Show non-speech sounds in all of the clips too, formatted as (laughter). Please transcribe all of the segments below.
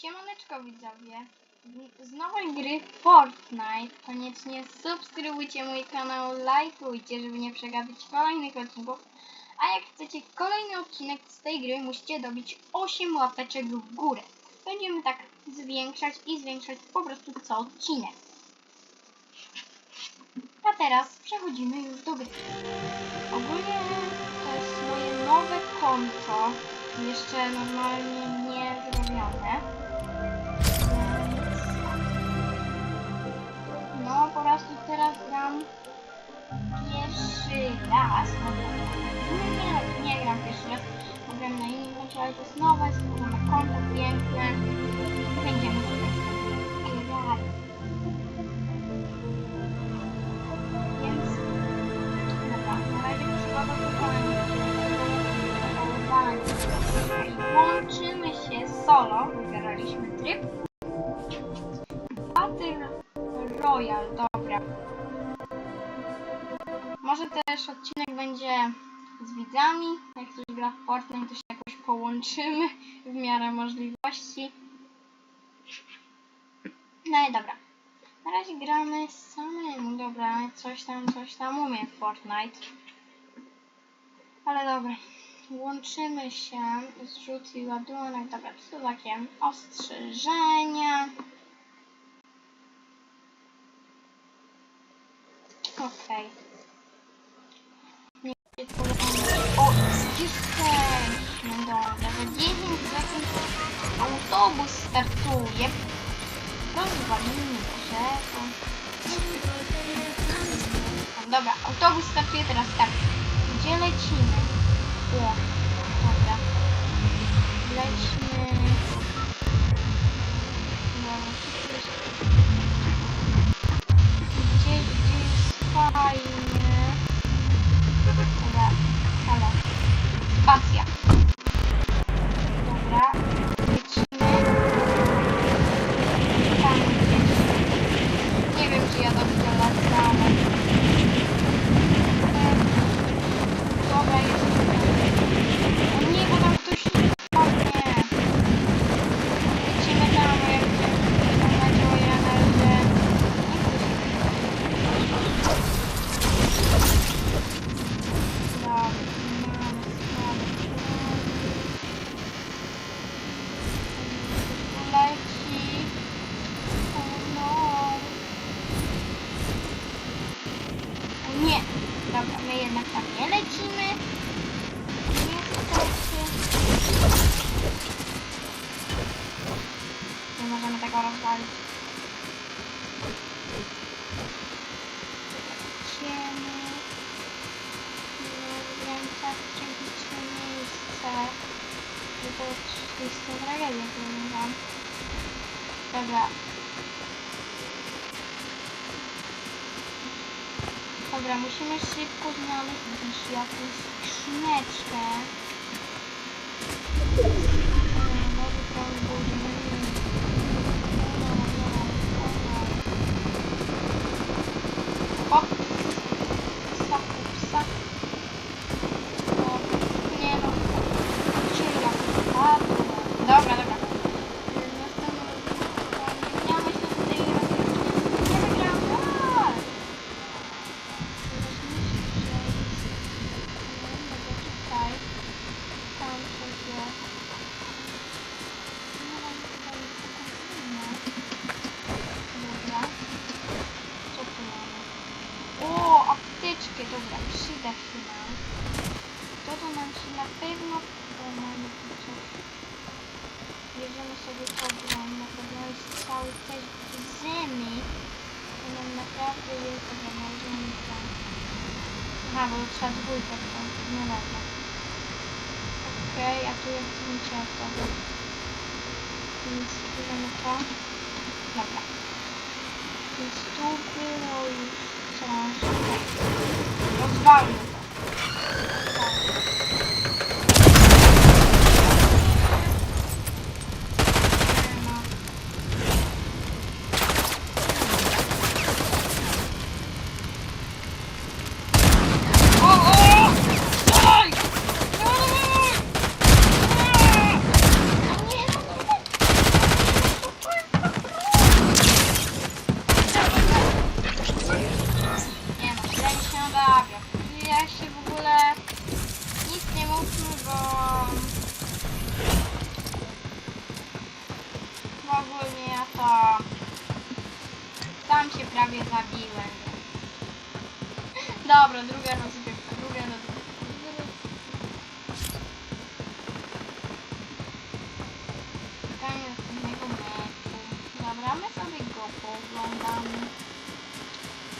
Siemaneczko widzowie. Z nowej gry Fortnite. Koniecznie subskrybujcie mój kanał, lajkujcie, żeby nie przegapić kolejnych odcinków. A jak chcecie kolejny odcinek z tej gry, musicie dobić 8 łapeczek w górę. Będziemy tak zwiększać i zwiększać po prostu co odcinek. A teraz przechodzimy już do gry. Ogólnie to jest moje nowe konto. Jeszcze normalnie nie zrobione. Teraz gram pierwszy raz. Nie, nie, nie gram pierwszy raz. Gram na innym koncie, ale to jest nowe, stworzone konto piękne. Będziemy tutaj grali. Więc Dobra, na razie przygotowywanie. I Łączymy się solo. Wybraliśmy tryb. Battle Royale. Może też odcinek będzie z widzami. Jak ktoś gra w Fortnite, to się jakoś połączymy w miarę możliwości. No i dobra. Na razie gramy samemu, dobra, coś tam, coś tam umiem w Fortnite. Ale dobra, łączymy się, zrzut i ładunek, dobra, są takie ostrzeżenia. Okej. Nie dobra, za 10 sekund autobus startuje. Rozwalimy drzewo. Dobra, autobus startuje teraz tak. Gdzie lecimy? O, dobra. Tu jest... Gdzieś, gdzie jest fajnie. Dobra, halo. Spacja. Dobra, Jest ucieczka. Więc bierzemy to. Dobra. Więc tu było już coś. Rozwalmy to. Rozwalmy. Nie ma. O, o! Oj! No, no, no, no! Nie, no, no, no! prawie zabiłem. Dobra, druga rozgrywka, druga rozgrywka. Pytanie następnego meczu. Dobra, my sobie go pooglądamy.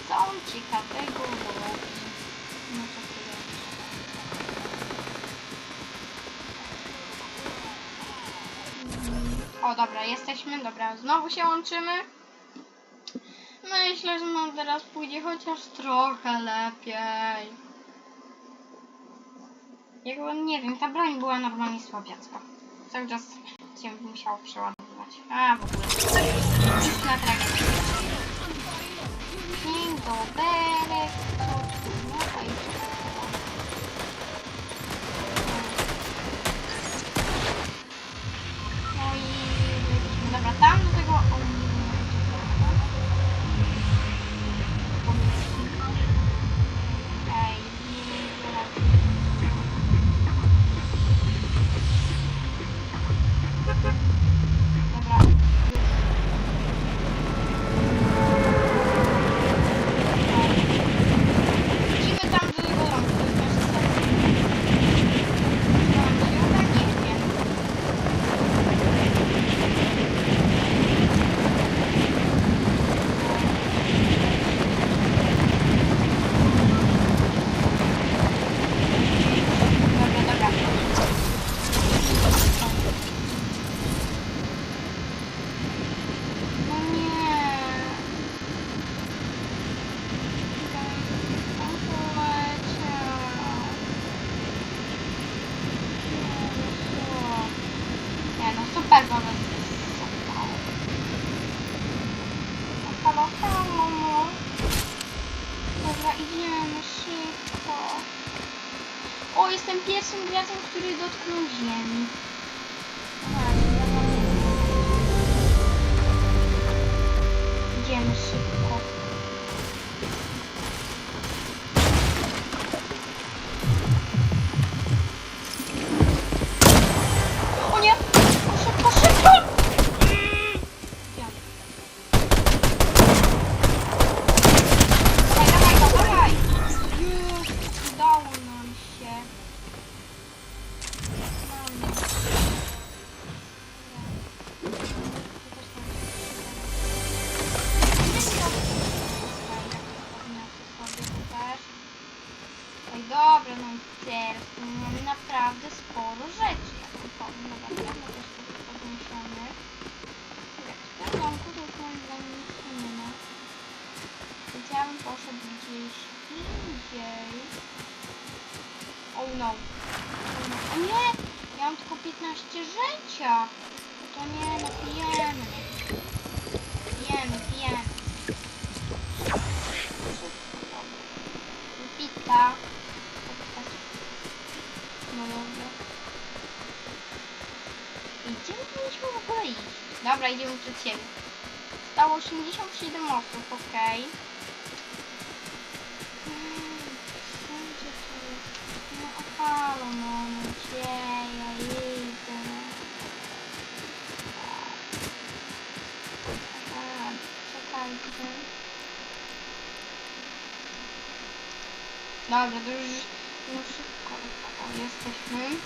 Co on ciekawego robi? No to. O, dobra, jesteśmy, dobra, znowu się łączymy. Myślę, że nam teraz pójdzie chociaż trochę lepiej. Jakby, nie wiem, ta broń była normalnie słabiacka. Cały czas się musiało przeładowywać. A, w ogóle. Na. Dzień dobry. Halo, halo, no. Dobra, idziemy szybko. O, jestem pierwszym graczem, który dotknął ziemi. Tu mamy naprawdę sporo rzeczy. Bym powiem, mamy też takie podniesione. Jak w tym domku to już moim zdaniem nie ma. Więc ja bym poszedł gdzieś indziej. Oh no. O nie! Ja mam tylko 15 życia. To nie, no pijemy. Pijemy, pijemy. Pita. Iść? Dobra, idziemy przed siebie. Stało 87 osób, okej. Jest. No halo, no, no gdzie ja idę? Aha, czekajcie. Dobra, to już, już szybko jesteśmy.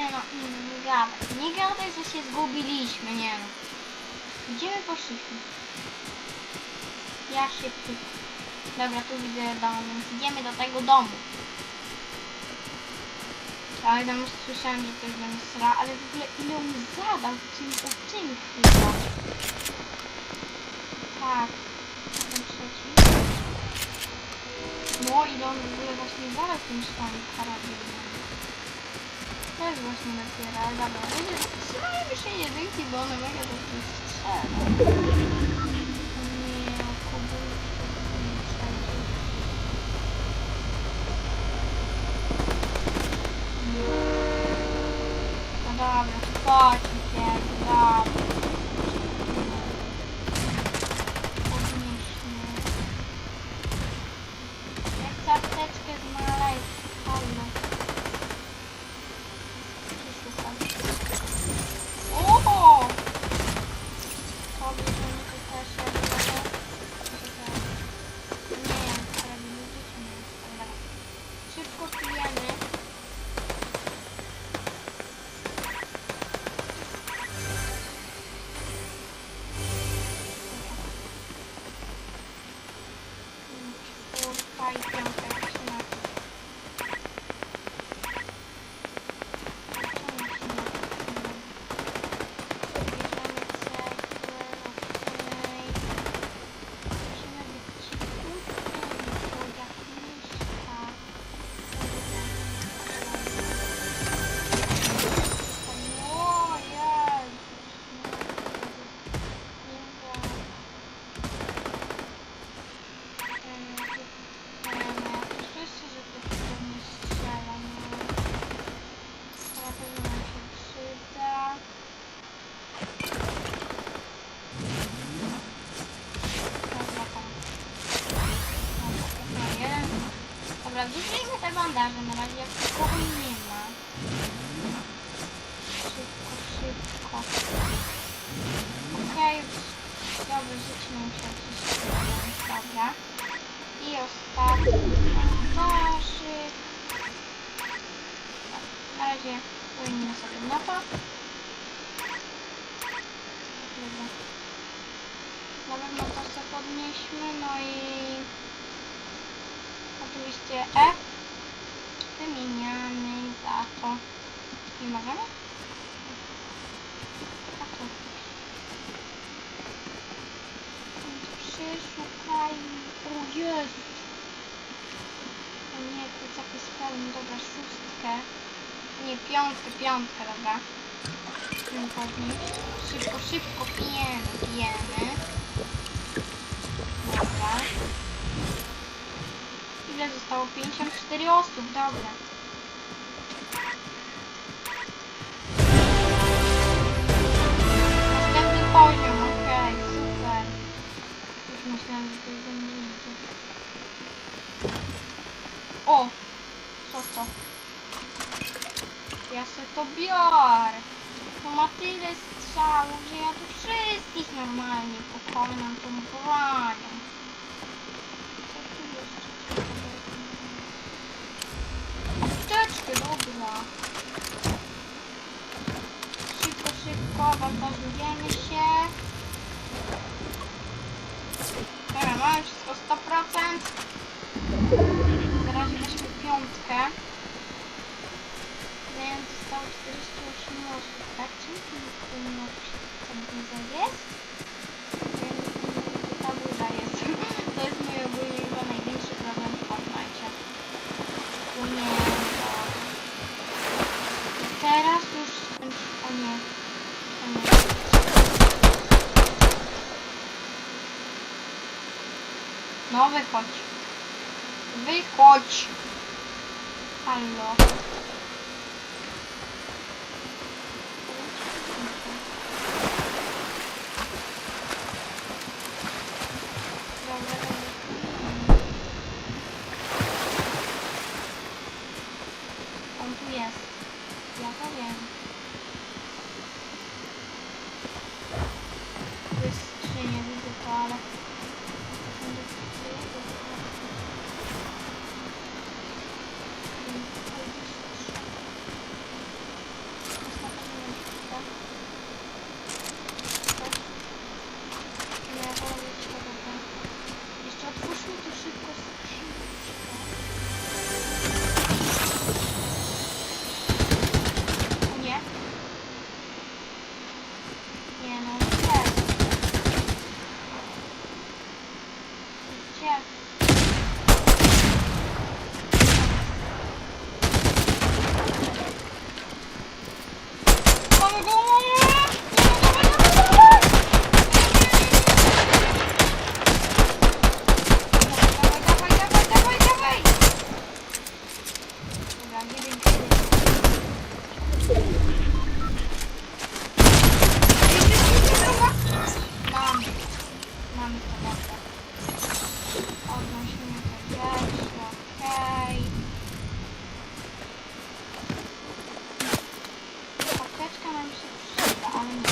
Nie no, nie, nie gadaj. Nie gadaj, że się zgubiliśmy, nie no. Gdzie my poszliśmy? Ja się. Dobra, tu widzę dom, więc idziemy do tego domu. Ale tam już słyszałem, że ktoś będzie sra, ale w ogóle ile on zadał tym uczynił chyba. Tak. Ten trzeci. No i on w ogóle właśnie zadał tym swoim karabinem. To jest właśnie dopiero, ale dobra. będzie- Trzymajmy się jedynki, bo zielona. I ostatni warzyw. Na razie płyniemy sobie na to. Na pewno to sobie podnieśmy, no i oczywiście F wymieniamy za to. Nie możemy? A tu. Przyszło. Daj, o Jezu. O nie, kurczaki z dobra, szóstkę. Nie, piątkę, piątkę, dobra. Szybko, szybko, pijemy, pijemy. Dobra. Ile zostało? 54 osób, dobra. Overcote. Overcote. Alô. on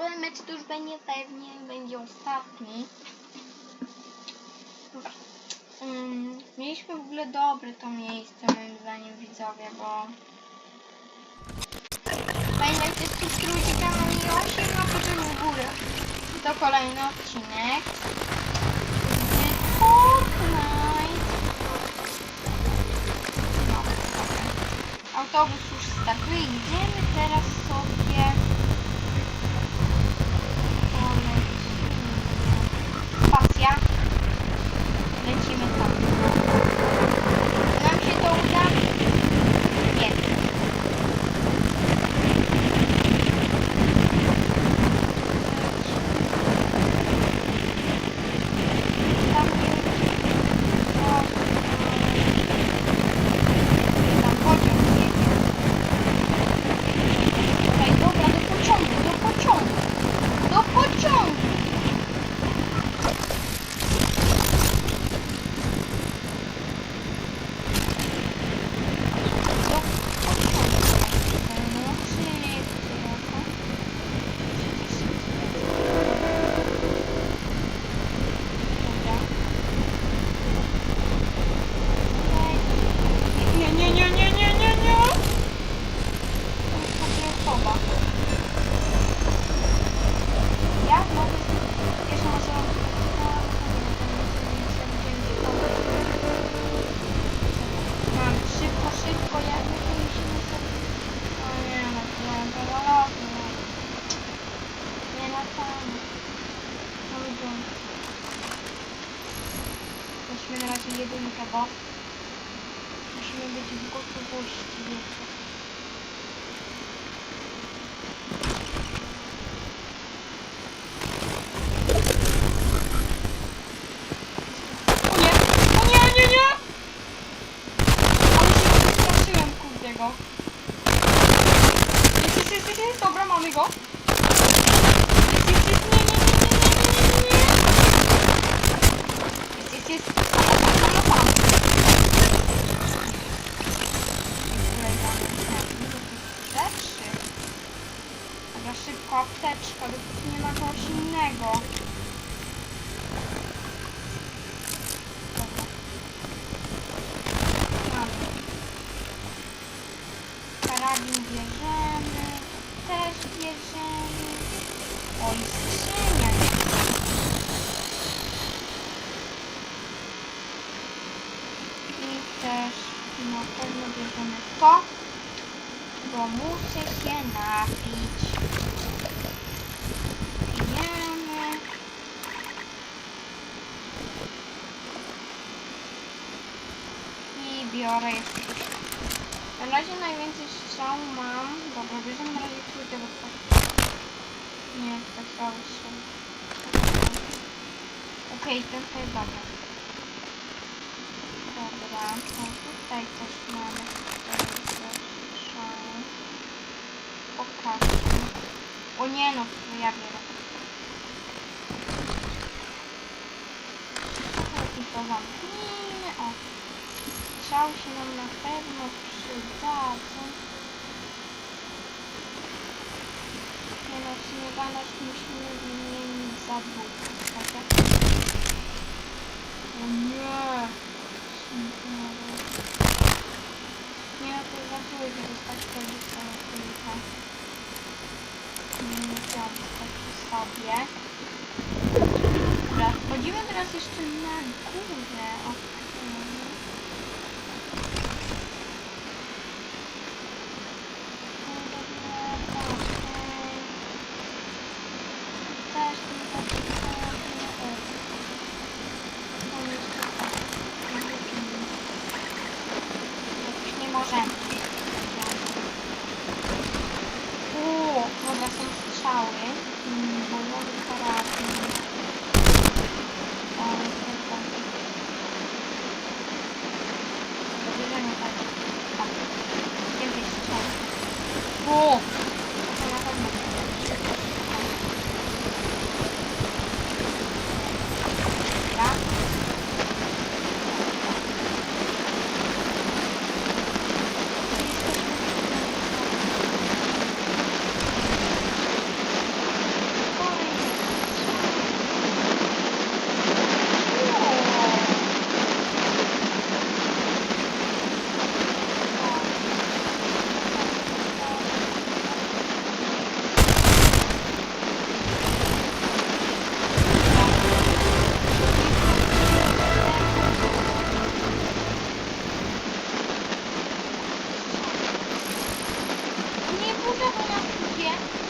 ten mecz to już będzie pewnie, będzie ostatni. Mm, mieliśmy w ogóle dobre to miejsce moim zdaniem widzowie, bo pamiętajcie subskrybujcie kanał i 8 łapeczek w górę. To kolejny odcinek. No. Autobus już startuje. Idziemy teraz sobie polecimy. Spacja. Lecimy tam. Czy nam się to uda? Nie. Tam Tam pociąg jedzie. Ej, dobra, do pociągu, do pociągu. Do pociągu. Do pociągu. No, szybko. Dobra. Nie, nie, nie, nie, nie, nie, nie. To jest patriotowa. Ja mogę pierwszą osobą Mam szybko, szybko, jak my to musimy sobie... O nie, no nie, to latamy. Nie latamy. Mamy dom. Musimy na razie jedynkę, bo musimy być w gotowości wiecie. O nie! O nie, nie, nie! Ale się przestraszyłem, kurde go. Jest, jest, jest, jest, jest, dobra, mamy go. Jest, jest, jest, nie, nie, nie, nie, nie, nie, nie. Jest, jest, jest. Tam, tam, tam, tam. Rzeczy. Dobra, szybko apteczka, dopóki nie ma kogoś innego. Dobra. Mamy. Karabin bierzemy. Też bierzemy. O, i skrzynia. I też na pewno bierzemy to, bo muszę się napić. Pijemy. I biorę jeszcze. Na razie najwięcej strzał mam. Dobra, bierzemy na razie trójkę, bo. Nie, to cały strzał. Okej, to jest dobry. Dobra, to tutaj też mamy tutaj strzał. Pokaż. O nie no, to ja biorę. I to zamknijmy. O. Strzał się nam na pewno przydadzą. Śmieganość musimy wymienić za dwóch. Tak? O nie! Nie no, to za dwóch dostać to zostało tylko. Nie musiałam dostać przy sobie. Dobra, wchodzimy teraz jeszcze na górę. Okej. 嗯好像是他吧后面的五，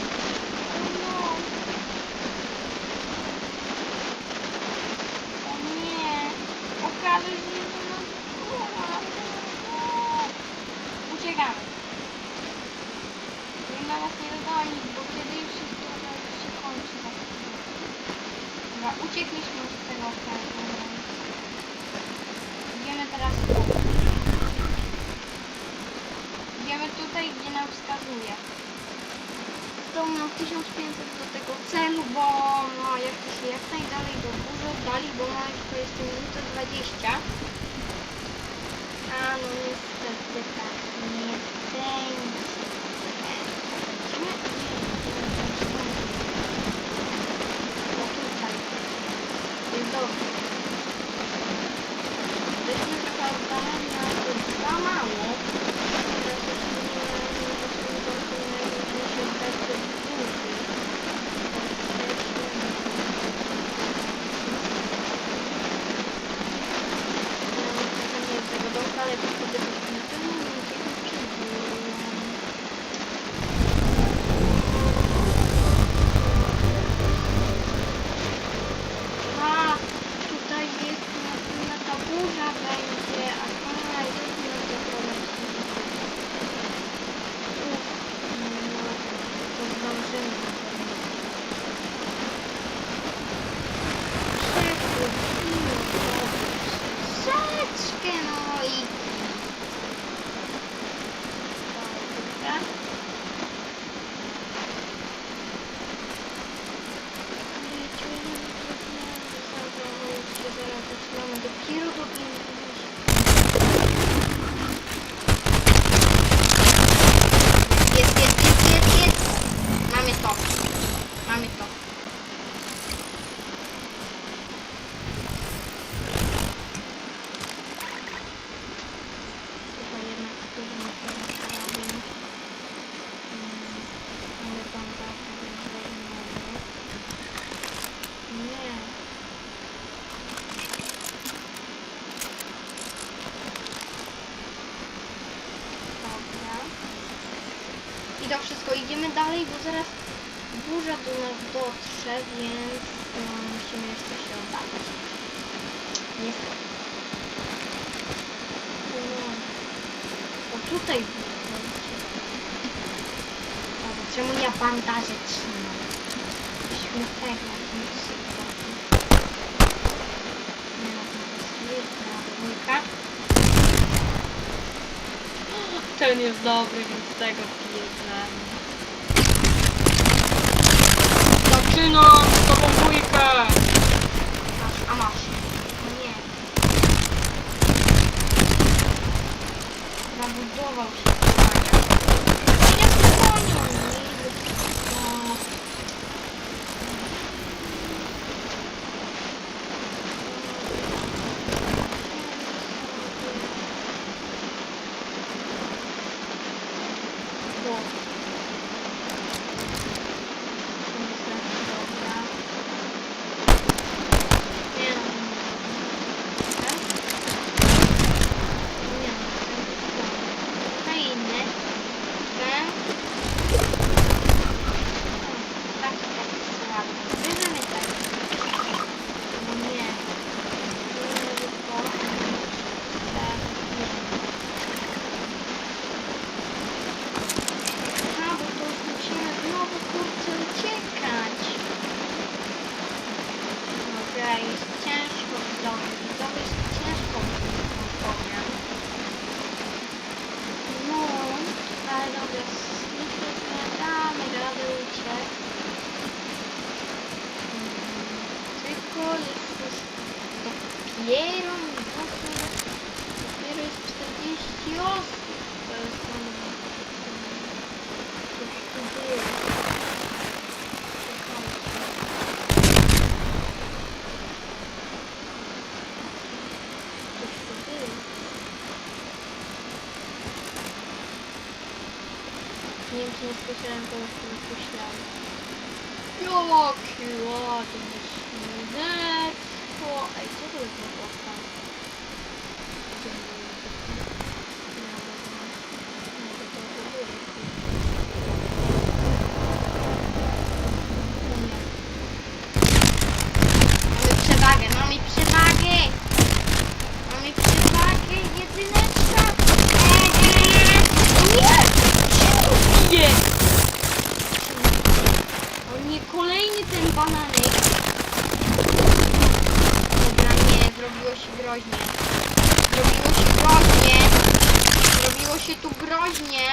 Go. zaraz burza do nas dotrze, więc um, musimy jeszcze się obawiać. Niestety. No. O tutaj Dobra, czemu ja bandaże trzymam? Śmiesznego, śmiesznego. Nie ma. No, (gasps) Ten jest dobry, więc tego piję dziewczyno, to bombójka! Masz, a masz. No nie. Zabudował się. muhteşem olsun muhteşem. Yok yok. Neler? Bu ayıcı da groźnie. Zrobiło się groźnie. Zrobiło się tu groźnie.